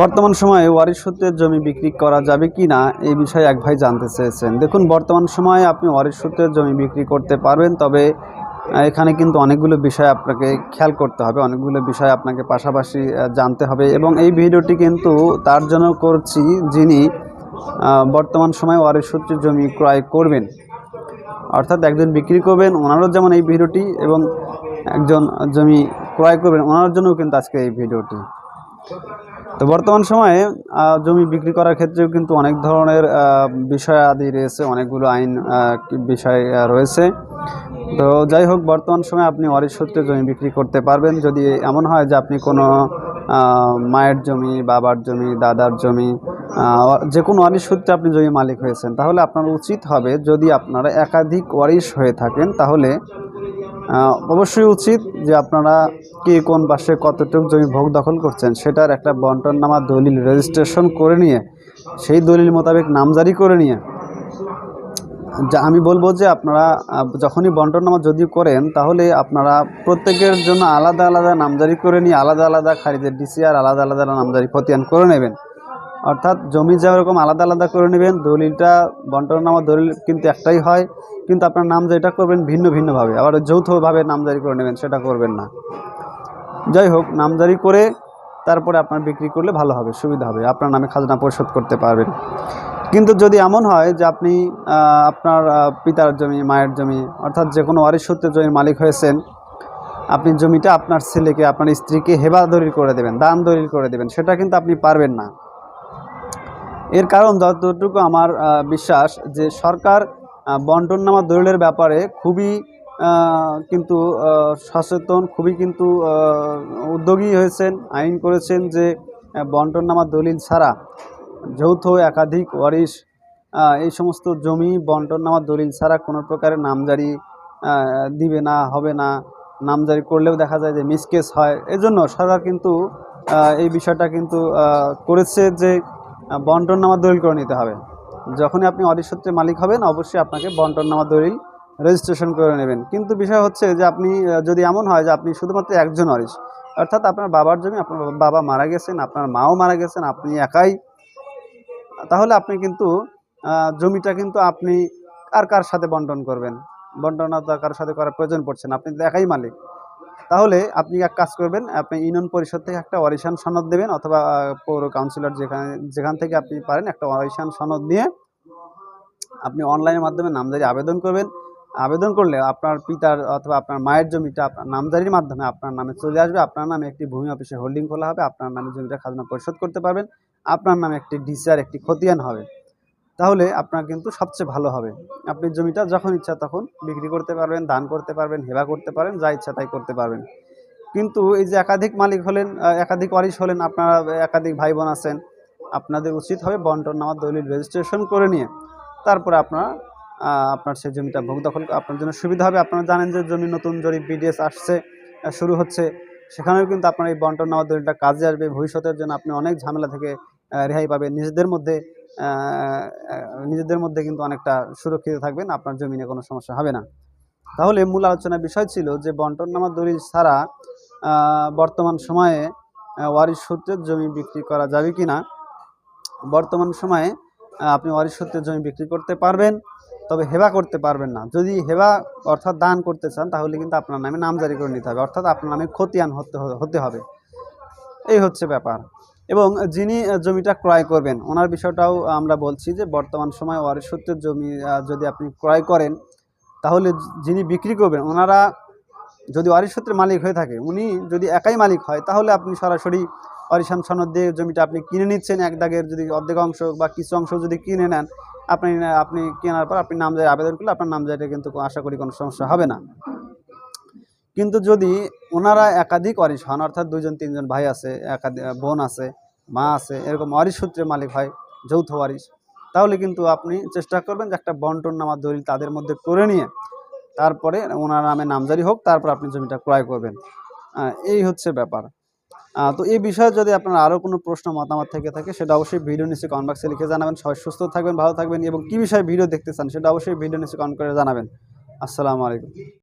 বর্তমান সময়ে ওয়ারিশ সূত্রে জমি বিক্রি করা যাবে কি না, এই বিষয়ে এক ভাই জানতে চেয়েছেন। দেখুন, বর্তমান সময়ে আপনি ওয়ারিশ সূত্রে জমি বিক্রি করতে পারবেন, তবে এখানে কিন্তু অনেকগুলো বিষয় আপনাকে খেয়াল করতে হবে, অনেকগুলো বিষয় আপনাকে পাশাপাশি জানতে হবে এবং এই ভিডিওটি কিন্তু তার জন্য করছি যিনি বর্তমান সময়ে ওয়ারিশ সূত্রে জমি ক্রয় করবেন। অর্থাৎ একজন বিক্রি করবেন, ওনারও যেমন এই ভিডিওটি এবং একজন জমি ক্রয় করবেন, ওনার জন্যও কিন্তু আজকে এই ভিডিওটি। তো বর্তমান সময়ে জমি বিক্রি করার ক্ষেত্রেও কিন্তু অনেক ধরনের বিষয় আদি রয়েছে, অনেকগুলো আইন বিষয় রয়েছে। তো যাই হোক, বর্তমান সময়ে আপনি ওয়ারিশ সূত্রে জমি বিক্রি করতে পারবেন। যদি এমন হয় যে আপনি কোনো মায়ের জমি, বাবার জমি, দাদার জমি যে কোনো ওয়ারিশ সূত্রে আপনি জমি মালিক হয়েছেন, তাহলে আপনার উচিত হবে যদি আপনারা একাধিক ওয়ারিশ হয়ে থাকেন, তাহলে অবশ্যই উচিত যে আপনারা কে কোন পাশে কতটুকু জমি ভোগ দখল করছেন, সেটার একটা বন্টননামা দলিল রেজিস্ট্রেশন করে নিয়ে, সেই দলিল মোতাবেক নামজারি করে নিয়ে, যা আমি বলব যে আপনারা যখনই বন্টননামা যদি করেন, তাহলে আপনারা প্রত্যেকের জন্য আলাদা আলাদা নামজারি করে নিয়ে, আলাদা আলাদা খারিজের ডিসিআর আলাদা আলাদা নামজারি খতিয়ান করে নেবেন। অর্থাৎ জমি যেরকম আলাদা আলাদা করে নেবেন, দলিলটা বন্টননামা দলিল কিন্তু একটাই হয়, কিন্তু আপনার নাম যেটা করবেন ভিন্ন ভিন্নভাবে, আবার যৌথভাবে নামজারি করে নেবেন, সেটা করবেন না। যাই হোক, নামজারি করে তারপরে আপনার বিক্রি করলে ভালো হবে, সুবিধা হবে, আপনার নামে খাজনা পরিশোধ করতে পারবেন। কিন্তু যদি এমন হয় যে আপনি আপনার পিতার জমি, মায়ের জমি, অর্থাৎ যে কোনো ওয়ারিশ সূত্রে জমির মালিক হয়েছেন, আপনি জমিটা আপনার ছেলেকে, আপনার স্ত্রীকে হেবা দলিল করে দেবেন, দান দলিল করে দেবেন, সেটা কিন্তু আপনি পারবেন না। এর কারণ যতটুকু আমার বিশ্বাস যে সরকার আহ, বন্টননামা দলিলের ব্যাপারে খুবই কিন্তু সচেতন খুবই কিন্তু উদ্যোগী হয়েছেন আইন করেছেন যে আহ, বন্টননামা দলিল ছাড়া যৌথ একাধিক ওয়ারিশ এই সমস্ত জমি বন্টন বন্টননামা দলিল ছাড়া কোনো প্রকারের নামজারি দিবে না হবে না নামজারি করলেও দেখা যায় যে মিসকেস হয়। এজন্য সরকার কিন্তু এই বিষয়টা কিন্তু করেছে যে আহ, বন্টননামা দলিল করে নিতে হবে। যখনই আপনি অধিসূত্রে মালিক হবেন অবশ্যই আপনাকে বন্টননামা দলিল রেজিস্ট্রেশন করে নেবেন। কিন্তু বিষয় হচ্ছে যে আপনি যদি এমন হয় যে আপনি শুধুমাত্র একজন অরিশ অর্থাৎ আপনার বাবার জমি আপনার বাবা মারা গেছেন আপনার মাও মারা গেছেন আপনি একাই তাহলে আপনি কিন্তু জমিটা কিন্তু আপনি আর কার সাথে বন্টন করবেন? বন্টন তো কারোর সাথে করার প্রয়োজন পড়ছে না। আপনি তো একাই মালিক। তাহলে আপনি এক কাজ করবেন, আপনি ইউনিয়ন পরিষদ থেকে একটা অরিশান সনদ দেবেন অথবা পৌর কাউন্সিলর যেখানে, যেখান থেকে আপনি পারেন একটা অরিশান সনদ নিয়ে আপনি অনলাইনের মাধ্যমে নামজারি আবেদন করবেন। আবেদন করলে আপনার পিতার অথবা আপনার মায়ের জমিটা আপনার নামজারির মাধ্যমে আপনার নামে চলে আসবে। আপনার নামে একটি ভূমি অফিসে হোল্ডিং খোলা হবে, আপনার নামে জমিটা খাজনা পরিশোধ করতে পারবেন। আপনার নামে একটি ডিসিআর, একটি খতিয়ান হবে। তাহলে আপনার কিন্তু সবচেয়ে ভালো হবে। আপনি জমিটা যখন ইচ্ছা তখন বিক্রি করতে পারবেন, দান করতে পারবেন, হেবা করতে পারেন, যা ইচ্ছা তাই করতে পারবেন। কিন্তু এই যে একাধিক মালিক হলেন একাধিক ওয়ারিশ হলেন, আপনারা একাধিক ভাই বোন আছেন, আপনাদের উচিত হবে বন্টন নামার দলিল রেজিস্ট্রেশন করে নিয়ে তারপরে আপনার আপনার সেই জমিটা ভোগ দখল আপনার জন্য সুবিধা হবে। আপনারা জানেন যে জমি নতুন জরিপ বিডিএস আসছে শুরু হচ্ছে। সেখানেও কিন্তু আপনার এই বন্টন নেওয়ার দলিলটা কাজে আসবে। ভবিষ্যতের জন্য আপনি অনেক ঝামেলা থেকে রেহাই পাবেন। নিজেদের মধ্যে নিজেদের মধ্যে কিন্তু অনেকটা সুরক্ষিত থাকবেন, আপনার জমিনে কোনো সমস্যা হবে না। তাহলে মূল আলোচনার বিষয় ছিল যে বন্টন নামার দলিল ছাড়া বর্তমান সময়ে ওয়ারিশ সূত্রে জমি বিক্রি করা যাবে কি না বর্তমান সময়ে আপনি ওয়ারিশ সূত্রে জমি বিক্রি করতে পারবেন, তবে হেবা করতে পারবেন না। যদি হেবা অর্থাৎ দান করতে চান, তাহলে কিন্তু আপনার নামে নাম জারি করে নিতে হবে, অর্থাৎ আপনার নামে খতিয়ান হতে হতে হবে। এই হচ্ছে ব্যাপার। এবং যিনি জমিটা ক্রয় করবেন, ওনার বিষয়টাও আমরা বলছি যে বর্তমান সময়ে ওয়ারিশ সূত্রের জমি যদি আপনি ক্রয় করেন, তাহলে যিনি বিক্রি করবেন, ওনারা যদি সূত্রে মালিক হয়ে থাকে, উনি যদি একাই মালিক হয়, তাহলে আপনি সরাসরি অরিশান সনদ দিয়ে জমিটা আপনি কিনে নিচ্ছেন, এক দাগের যদি অর্ধেক অংশ বা কিছু অংশ যদি কিনে নেন, আপনি আপনি কেনার পর আপনি নামজারি আবেদন করলে আপনার নামজারিটা কিন্তু আশা করি কোনো সমস্যা হবে না। কিন্তু যদি ওনারা একাধিক ওয়ারিশ হন, অর্থাৎ দুইজন, তিনজন ভাই আছে একাধিক বোন আছে, মা আছে, এরকম ওয়ারিশ সূত্রে মালিক হয়, যৌথ ওয়ারিশ তাহলে কিন্তু আপনি চেষ্টা করবেন যে একটা বন্টন নামার দলিল তাদের মধ্যে করে নিয়ে তারপরে ওনার নামে নামজারি হোক, তারপর আপনি জমিটা ক্রয় করবেন। এই হচ্ছে ব্যাপার। তো এই বিষয়ে যদি আপনার আরও কোনো প্রশ্ন, মতামত থেকে থাকে, সেটা অবশ্যই ভিডিও নিচে কমেন্ট বক্সে লিখে জানাবেন। সবাই সুস্থ থাকবেন, ভালো থাকবেন এবং কী বিষয়ে ভিডিও দেখতে চান, সেটা অবশ্যই ভিডিও নিচে কমেন্ট করে জানাবেন। আসসালামু আলাইকুম।